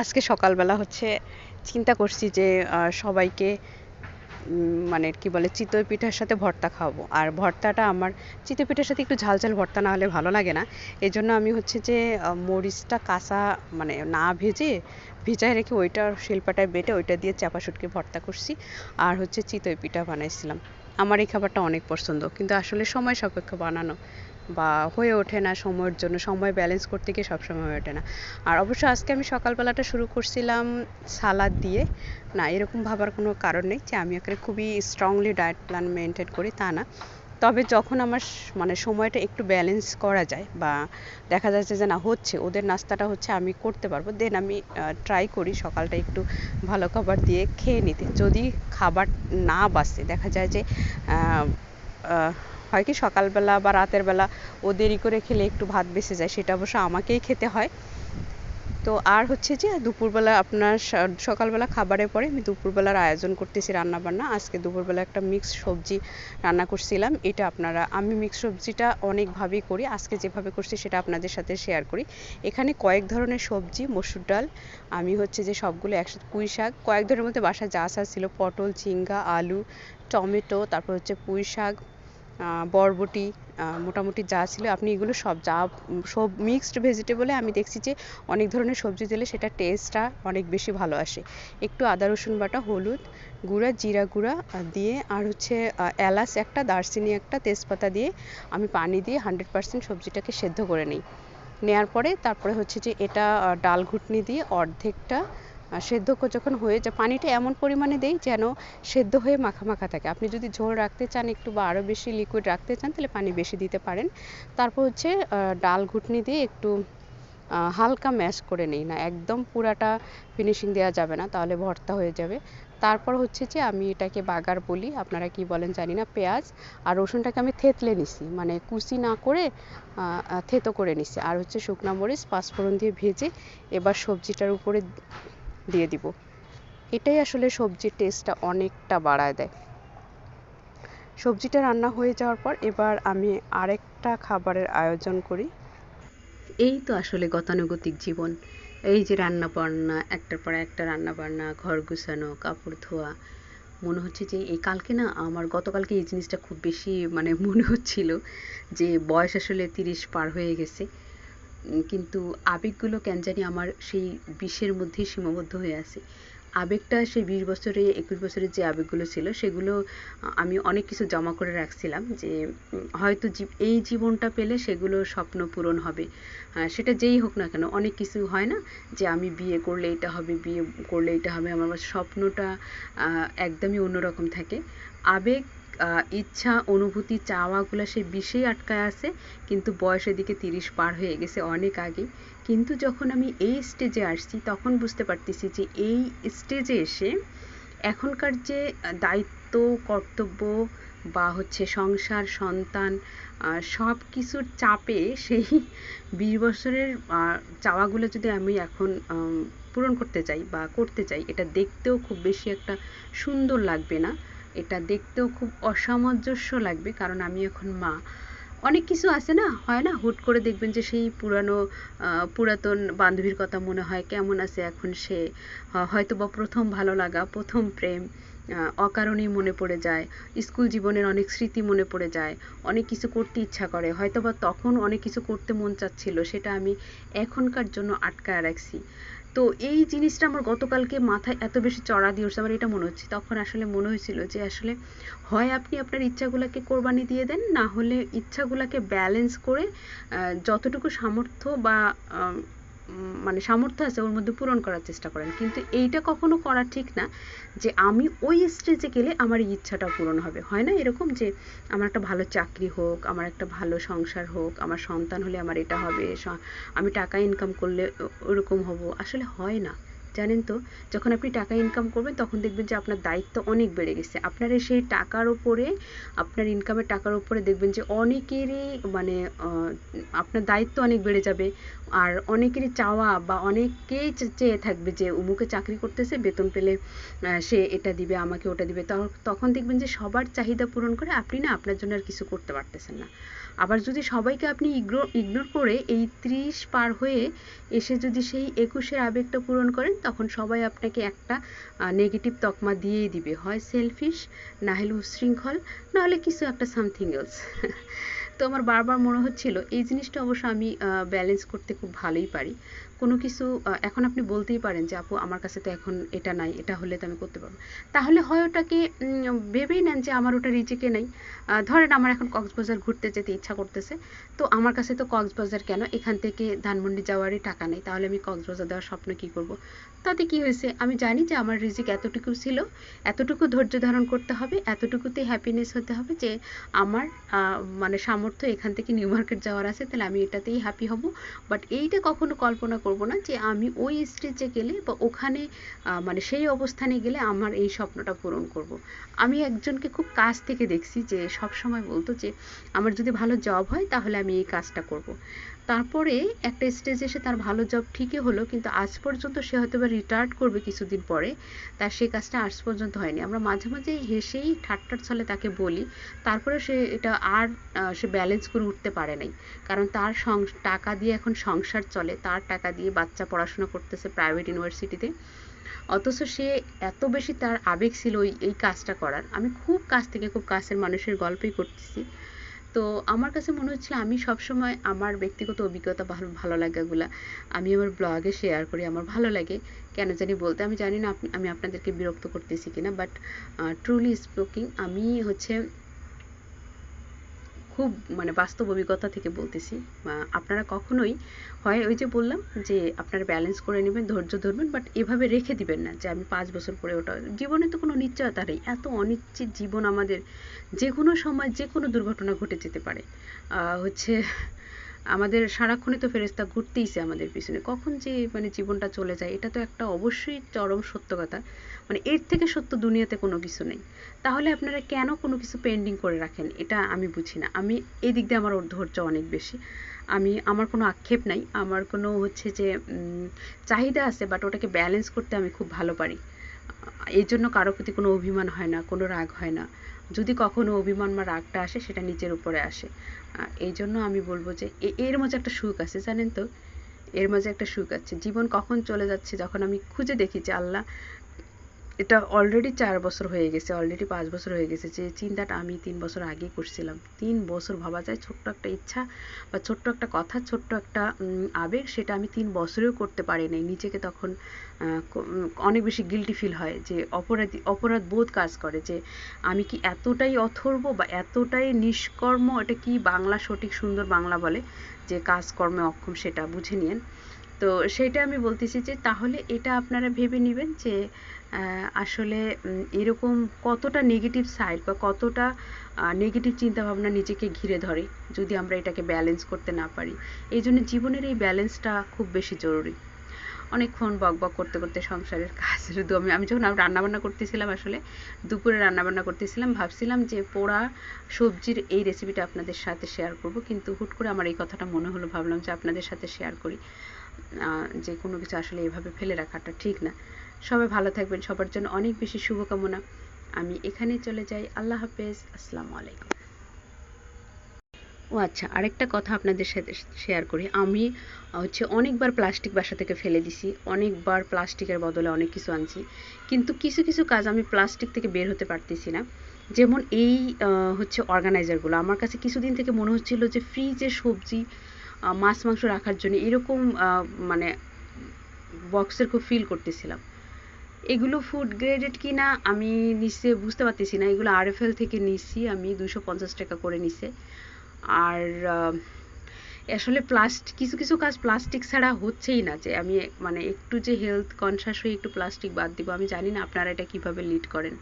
আজকে সকালবেলা হচ্ছে চিন্তা করছি যে সবাইকে মানে কি বলে, চিতই পিঠার সাথে ভর্তা খাওয়াবো। আর ভর্তাটা আমার, চিতই পিঠার সাথে একটু ঝাল ঝাল ভর্তা না হলে ভালো লাগে না। এই জন্য আমি হচ্ছে যে মরিচটা কাঁচা মানে না ভেজে, ভিজায় রেখে ওইটা শিল্পাটায় বেটে ওইটা দিয়ে চাপা শুটকি ভর্তা করছি। আর হচ্ছে চিতই পিঠা বানাইছিলাম। আমার এই খাবারটা অনেক পছন্দ। কিন্তু আসলে সময় সাপেক্ষ বানানো। বা হয়ে ওঠে না সময়ের জন্য, সময় ব্যালেন্স করতে গিয়ে সবসময় হয়ে ওঠে না। আর অবশ্য আজকে আমি সকালবেলাটা শুরু করছিলাম সালাদ দিয়ে। না, এরকম ভাবার কোনো কারণ নেই যে আমি এখানে খুবই স্ট্রংলি ডায়েট প্ল্যান মেনটেন করি, তা না। তবে যখন আমার মানে সময়টা একটু ব্যালেন্স করা যায় বা দেখা যাচ্ছে যে না, হচ্ছে ওদের নাস্তাটা হচ্ছে আমি করতে পারব দেন আমি ট্রাই করি সকালটা একটু ভালো খাবার দিয়ে খেয়ে নিতে। যদি খাবার না বাসে, দেখা যায় যে হয় কি সকালবেলা বা রাতের বেলা ও দেরি করে খেলে একটু ভাত বেঁচে যায়, সেটা অবশ্য আমাকেই খেতে হয়। তো আর হচ্ছে যে দুপুরবেলা আপনার সকালবেলা খাবারের পরে আমি দুপুরবেলার আয়োজন করতেছি রান্না বান্না আজকে দুপুরবেলা একটা মিক্স সবজি রান্না করছিলাম, এটা আপনারা, আমি মিক্স সবজিটা অনেকভাবেই করি, আজকে যেভাবে করছি সেটা আপনাদের সাথে শেয়ার করি। এখানে কয়েক ধরনের সবজি, মসুর ডাল, আমি হচ্ছে যে সবগুলো একসাথে পুঁই শাক, কয়েক ধরনের মধ্যে বাসায় যা যা ছিল, পটল, ঝিঙ্গা, আলু, টমেটো, তারপর হচ্ছে পুঁই শাক বরবটি মোটামুটি যা ছিল, আপনি এগুলো সব যা, সব মিক্সড ভেজিটেবলে আমি দেখছি যে অনেক ধরনের সবজি দিলে সেটা টেস্টটা অনেক বেশি ভালো আসে। একটু আদা, রসুন বাটা, হলুদ, গুঁড়া, জিরা গুঁড়া দিয়ে আর হচ্ছে এলাচ একটা, দারচিনি একটা, তেজপাতা দিয়ে আমি পানি দিয়ে হান্ড্রেড পার্সেন্ট সবজিটাকে সেদ্ধ করে নিই। নেওয়ার পরে তারপরে হচ্ছে যে এটা ডাল ঘুটনি দিয়ে অর্ধেকটা সেদ্ধ যখন হয়ে যায়, পানিটা এমন পরিমাণে দেই যেন সেদ্ধ হয়ে মাখা মাখা থাকে। আপনি যদি ঝোল রাখতে চান একটু বা আরও বেশি লিকুইড রাখতে চান, তাহলে পানি বেশি দিতে পারেন। তারপর হচ্ছে ডাল ঘুটনি দিয়ে একটু হালকা ম্যাশ করে নিই না, একদম পুরাটা ফিনিশিং দেওয়া যাবে না, তাহলে ভর্তা হয়ে যাবে। তারপর হচ্ছে যে আমি এটাকে বাগার বলি, আপনারা কি বলেন জানি না, পেঁয়াজ আর রসুনটাকে আমি থেতলে নিছি মানে কুচি না করে থেতো করে নিছি। আর হচ্ছে শুকনা মরিচ, পাঁচফোড়ন দিয়ে ভেজে এবার সবজিটার উপরে দিয়ে দিব। এটাই আসলে সবজির টেস্টটা অনেকটা বাড়ায় দেয়। সবজিটা রান্না হয়ে যাওয়ার পর এবার আমি আরেকটা খাবারের আয়োজন করি। এই তো আসলে গতানুগতিক জীবন। এই যে রান্না বান্না, একটার পর একটা রান্না বান্না, ঘর গুছানো, কাপড় ধোয়া, মনে হচ্ছে যে এই কালকে না আমার গতকালকে এই জিনিসটা খুব বেশি মানে মনে হচ্ছিল যে বয়স আসলে তিরিশ পার হয়ে গেছে। কিন্তু আবেগগুলো কেন জানি আমার সেই বিষের মধ্যেই সীমাবদ্ধ হয়ে আছে। আবেগটা সেই বিশ বছরে, একুশ বছরের যে আবেগগুলো ছিল, সেগুলো আমি অনেক কিছু জমা করে রাখছিলাম যে, হয়তো এই জীবনটা পেলে সেগুলো স্বপ্ন পূরণ হবে। সেটা যেই হোক না কেন, অনেক কিছু হয় না যে আমি বিয়ে করলে এটা হবে, বিয়ে করলে এটা হবে। আমার স্বপ্নটা একদমই অন্যরকম থাকে। আবেগ ইচ্ছা, অনুভূতি, চাওয়াগুলো সে বিষেই আটকায় আছে, কিন্তু বয়সের দিকে তিরিশ পার হয়ে গেছে অনেক আগে কিন্তু যখন আমি এই স্টেজে আসছি, তখন বুঝতে পারতেছি যে এই স্টেজে এসে এখনকার যে দায়িত্ব, কর্তব্য বা হচ্ছে সংসার, সন্তান সব কিছুর চাপে সেই বিশ বছরের চাওয়াগুলো যদি আমি এখন পূরণ করতে চাই বা করতে চাই, এটা দেখতেও খুব বেশি একটা সুন্দর লাগবে না। এটা দেখতেও খুব অসামঞ্জস্য লাগবে, কারণ আমি এখন মা। অনেক কিছু আছে না? হয় না? হুট করে দেখবেন যে সেই পুরানো পুরাতন বান্ধবীর কথা মনে হয়, কেমন আছে এখন সে? হয়তো বা প্রথম ভালো লাগা, প্রথম প্রেম অকারণেই মনে পড়ে যায়, স্কুল জীবনের অনেক স্মৃতি মনে পড়ে যায়, অনেক কিছু করতে ইচ্ছা করে হয়তো বা তখন অনেক কিছু করতে মন চাচ্ছিল, সেটা আমি এখনকার জন্য আটকায় রাখছি। তো এই জিনিসটা আমার গতকালকে মাথায় এত বেশি চড়া দিয়ে আমার এটা মনে হচ্ছে। তখন আসলে মনে হয়েছিল যে আসলে হয় আপনি আপনার ইচ্ছাগুলোকে কোরবানি দিয়ে দেন, না হলে ইচ্ছাগুলোকে ব্যালেন্স করে যতটুকু সামর্থ্য বা মানে সামর্থ্য আছে, ওর মধ্যে পূরণ করার চেষ্টা করেন। কিন্তু এইটা কখনো করা ঠিক না যে আমি ওই স্টেজে গেলে আমার এই ইচ্ছাটা পূরণ হবে। হয় না এরকম যে আমার একটা ভালো চাকরি হোক, আমার একটা ভালো সংসার হোক, আমার সন্তান হলে আমার এটা হবে আমি টাকা ইনকাম করলে ওরকম হব। আসলে হয় না। জানেন তো, যখন আপনি টাকা ইনকাম করবেন, তখন দেখবেন যে আপনার দায়িত্ব অনেক বেড়ে গেছে। আপনার সেই টাকার ওপরে আপনার ইনকামের টাকার ওপরে দেখবেন যে অনেকেরই মানে আপনার দায়িত্ব অনেক বেড়ে যাবে। আর অনেকেরই চাওয়া বা অনেকেই চেয়ে থাকবে যে উমুকে চাকরি করতেছে, বেতন পেলে সে এটা দিবে, আমাকে ওটা দিবে। তখন দেখবেন যে সবার চাহিদা পূরণ করে আপনি না, আপনার জন্য আর কিছু করতে পারতেছেন না। আবার যদি সবাইকে আপনি ইগনোর ইগনোর করে এই ত্রিশ পার হয়ে এসে যদি সেই একুশের আবেগটা পূরণ করেন, তখন সবাই আপনাকে একটা নেগেটিভ তকমা দিয়েই দিবে। হয় সেলফিশ না হলে উশৃঙ্খল নাহলে কিছু একটা সামথিং এলস তো আমার বারবার মনে হচ্ছিল, এই জিনিসটা অবশ্য আমি ব্যালেন্স করতে খুব ভালোই পারি। কোনো কিছু এখন আপনি বলতেই পারেন যে, আপু, আমার কাছে তো এখন এটা নাই, এটা হলে তো আমি করতে পারব। তাহলে হয় ওটাকে ভেবেই নেন যে, আমার ওটা রিজিকে নেই। ধরেন আমার এখন কক্সবাজার ঘুরতে যেতে ইচ্ছা করতেছে, তো আমার কাছে তো কক্সবাজার কেন? এখান থেকে ধানমন্ডি যাওয়ারই টাকা নেই, তাহলে আমি কক্সবাজার দেওয়ার স্বপ্ন কি করব? তাতে কি হয়েছে? আমি জানি যে, আমার রিজিক এতটুকু ছিল, এতটুকু ধৈর্য ধারণ করতে হবে, এতটুকুতেই হ্যাপিনেস হতে হবে যে, আমার মানে সামর্থ্য এখান থেকে নিউ মার্কেট যাওয়ার আছে, তাহলে আমি এটাতেই হ্যাপি হব। বাট এইটা কখনো কল্পনা করব না যে আমি ওই স্টেজে গেলে বা ওখানে মানে সেই অবস্থানে গেলে আমার এই স্বপ্নটা পূরণ করব। আমি একজনকে খুব কাছ থেকে দেখছি যে সব সময় বলতো যে, আমার যদি ভালো জব হয় তাহলে আমি এই কাজটা করব। তারপরে একটা স্টেজে এসে তার ভালো জব ঠিকই হলো, কিন্তু আজ পর্যন্ত সে হয়তো বা রিটায়ার্ড করবে কিছুদিন পরে। তার সেই কাজটা আজ পর্যন্ত হয়নি। আমরা মাঝে মাঝে হেসেই ঠাট্টার ছলে তাকে বলি, তারপরে সে এটা আর সে ব্যালেন্স করে উঠতে পারে নাই। কারণ তার টাকা দিয়ে এখন সংসার চলে, তার টাকা দিয়ে বাচ্চা পড়াশোনা করতেছে প্রাইভেট ইউনিভার্সিটিতে অথচ সে এত বেশি তার আবেগ ছিল ওই এই কাজটা করার। আমি খুব কাছ থেকে, খুব কাছের মানুষের গল্পই করতেছি। তো আমার কাছে মনে হচ্ছে আমি সবসময় আমার ব্যক্তিগত অভিজ্ঞতা ভালো ভালো লাগাগুলো আমি আমার ব্লগে শেয়ার করি, আমার ভালো লাগে। কেন জানি বলতে আমি জানি না আমি আপনাদেরকে বিরক্ত করতেছি কিনা বাট ট্রুলি স্পোকিং আমি হচ্ছে খুব মানে বাস্তব অভিজ্ঞতা থেকে বলতেছি। আপনারা কখনোই, হয় ওই যে বললাম যে আপনারা ব্যালেন্স করে নেবেন, ধৈর্য ধরবেন বাট এভাবে রেখে দিবেন না যে আমি পাঁচ বছর পরে ওটা, জীবনে তো কোনো নিশ্চয়তা নেই। এত অনিশ্চিত জীবন আমাদের যে কোনো সময় যে কোনো দুর্ঘটনা ঘটে যেতে পারে। হচ্ছে আমাদের সারাক্ষণই তো ফেরেস্তা ঘুরতেইছে আমাদের পিছনে। কখন যে মানে জীবনটা চলে যায়, এটা তো একটা অবশ্যই চরম সত্য কথা মানে এর থেকে সত্য দুনিয়াতে কোনো কিছু নেই। তাহলে আপনারা কেন কোনো কিছু পেন্ডিং করে রাখেন? এটা আমি বুঝি না। আমি এই দিক দিয়ে আমার ওর ধৈর্য অনেক বেশি। আমি, আমার কোনো আক্ষেপ নাই। আমার কোনো হচ্ছে যে চাহিদা আছে বাট ওটাকে ব্যালেন্স করতে আমি খুব ভালো পারি। এই জন্য কারও প্রতি কোনো অভিমান হয় না, কোনো রাগ হয় না। যদি কখনো অভিমান বা রাগটা আসে, সেটা নিজের উপরে আসে। এই জন্য আমি বলব যে এর মাঝে একটা সুখ আছে, জানেন তো? এর মাঝে একটা সুখ আছে। জীবন কখন চলে যাচ্ছে, যখন আমি খুঁজে দেখি যে আল্লাহ এটা অলরেডি চার বছর হয়ে গেছে অলরেডি পাঁচ বছর হয়ে গেছে যে চিন্তাটা আমি তিন বছর আগে করছিলাম। তিন বছর ভাবা যায়, ছোট্ট একটা ইচ্ছা বা ছোট্ট একটা কথা, ছোট্ট একটা আবেগ সেটা আমি তিন বছরেও করতে পারি নাই। নিজেকে তখন অনেক বেশি গিলটি ফিল হয় যে অপরাধী, অপরাধ বোধ কাজ করে যে আমি কি এতটাই অথর্ব বা এতটাই নিষ্কর্ম, এটা কি বাংলা সঠিক সুন্দর বাংলা বলে? যে কাজকর্মে অক্ষম সেটা, বুঝে নিন তো সেটা আমি বলতেছি যে তাহলে এটা আপনারা ভেবে নেবেন যে আসলে এরকম কতটা নেগেটিভ সাইড বা কতটা নেগেটিভ চিন্তাভাবনা নিজেকে ঘিরে ধরে যদি আমরা এটাকে ব্যালেন্স করতে না পারি। এই জন্য জীবনের এই ব্যালেন্সটা খুব বেশি জরুরি। অনেকক্ষণ বক বক করতে করতে সংসারের কাজ। আমি আমি যখন রান্নাবান্না করতেছিলাম আসলে, দুপুরে রান্নাবান্না করতেছিলাম, ভাবছিলাম যে পোড়া সবজির এই রেসিপিটা আপনাদের সাথে শেয়ার করব, কিন্তু হুট করে আমার এই কথাটা মনে হলো, ভাবলাম যে আপনাদের সাথে শেয়ার করি। যে কোনো কিছু আসলে এভাবে ফেলে রাখাটা ঠিক না। সবাই ভালো থাকবেন, সবার জন্য অনেক বেশি শুভকামনা। আমি এখানে চলে যাই। আল্লাহ হাফেজ। আসসালামু আলাইকুম। ও আচ্ছা আরেকটা কথা আপনাদের সাথে শেয়ার করি। আমি হচ্ছে অনেকবার প্লাস্টিক বাসা থেকে ফেলে দিছি, অনেকবার প্লাস্টিকের বদলে অনেক কিছু আনছি। কিন্তু কিছু কিছু কাজ আমি প্লাস্টিক থেকে বের হতে পারতেছি না। যেমন এই হচ্ছে অর্গানাইজারগুলো আমার কাছে কিছুদিন থেকে মনে হচ্ছিল যে ফ্রিজে সবজি মাছ, মাংস রাখার জন্য এরকম মানে বক্সের খুব ফিল করতেছিলাম। এগুলো ফুড গ্রেডেড কিনা আমি নিচে বুঝতে পারতেছি না। এগুলো আরএফএল থেকে নিছি আমি দুশো পঞ্চাশ টাকা করে নিছে। আর আসলে প্লাস্টিক কিছু কিছু কাজ প্লাস্টিক ছাড়া হচ্ছেই না যে আমি মানে একটু যে হেলথ কনসাস হয়ে একটু প্লাস্টিক বাদ দিব, আমি জানি না আপনারা এটা কীভাবে লিড করেন।